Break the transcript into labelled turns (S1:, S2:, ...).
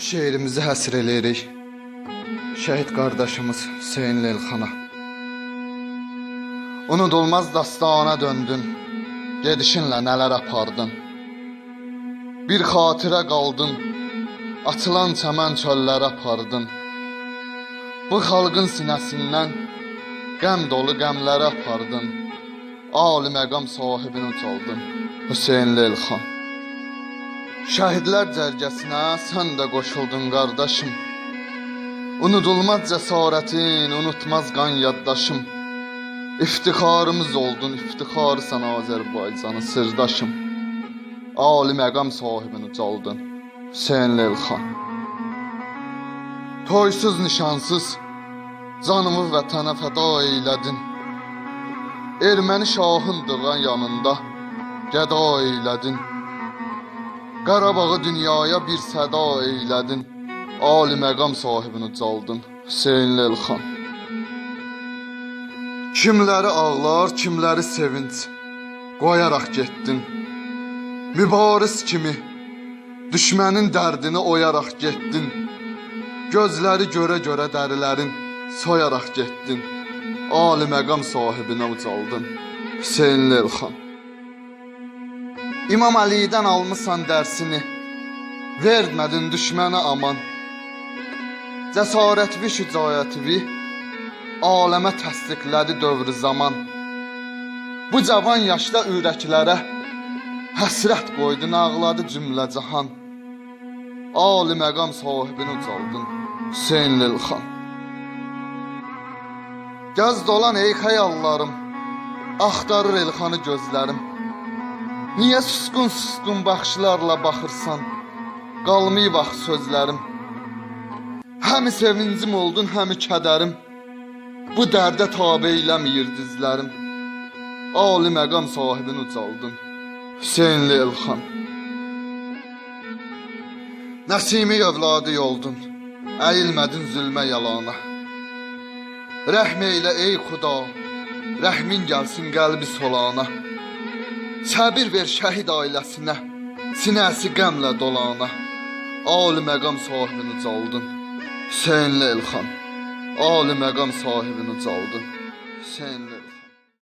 S1: Şeirimizi həsr eləyirik. Şəhid qardaşımız Hüseyn Lelxana. Unudulmaz dastana döndün. Gedişinlə nələr apardın. Bir xatirə qaldın. Açılan çəmən çöllərə apardın. Bu xalqın sinəsindən qəm dolu qəmlərə apardın. Ali məqam sahibini ucaldın. Hüseyn Lelxan. Şəhidlər cərgəsinə sən də qoşuldun qardaşım. Unudulmaz cəsarətin, unutmaz qan yaddaşım. İftixarımız oldun, iftixarsan Azərbaycanı sirdaşım. Ali məqam sahibini ucaldın. Hüseyn Lelxan. Toysuz nişansız canımı vətənə fəda eylədin. Erməni şahındığın yanında gəda eylədin. Qarabağı dünyaya bir səda eylədin. Ali məqam sahibini ucaldın. Hüseyn Lelxan. Kimləri ağlar, kimləri sevinç qoyaraq getdin. Mübariz kimi düşmənin dərdini oyaraq getdin. Gözləri görə-görə dərilərin soyaraq getdin. Ali məqam sahibinə ucaldın. Hüseyn Lelxan. İmam Əlidən almısan dərsini. Vermədin düşmənə aman. Cəsarətvi, şücaətvi aləmə təsdiqlədi dövrü zaman. Bu cavan yaşda ürəklərə həsrət qoydun, ağladı cümlə cahan. Ali məqam sahibini ucaldın, Hüseyn Lelxan. Gəz dolan ey xəyallarım, axtarır Elxanı gözlərim. Niyə susqun-susqun baxışlarla baxırsan? Qalmayıb bax sözlərim. Həmi sevincim oldun, həmi kədərim. Bu dərdə tabe eləmir dizlərim. Ali məqam sahibini ucaldın. Hüseyn Lelxan. Nəsimi övladı yoldun. Əyilmədin zülmə yalana. Rəhm eylə ey Xuda. Rəhmin gəlsin qəlbi solana. Səbir ver şəhid ailəsinə. Sinəsi qəmlə dolana. Ali məqam sahibini ucaldın. Hüseyn Lelxan. Ali məqam sahibini ucaldın. Hüseyn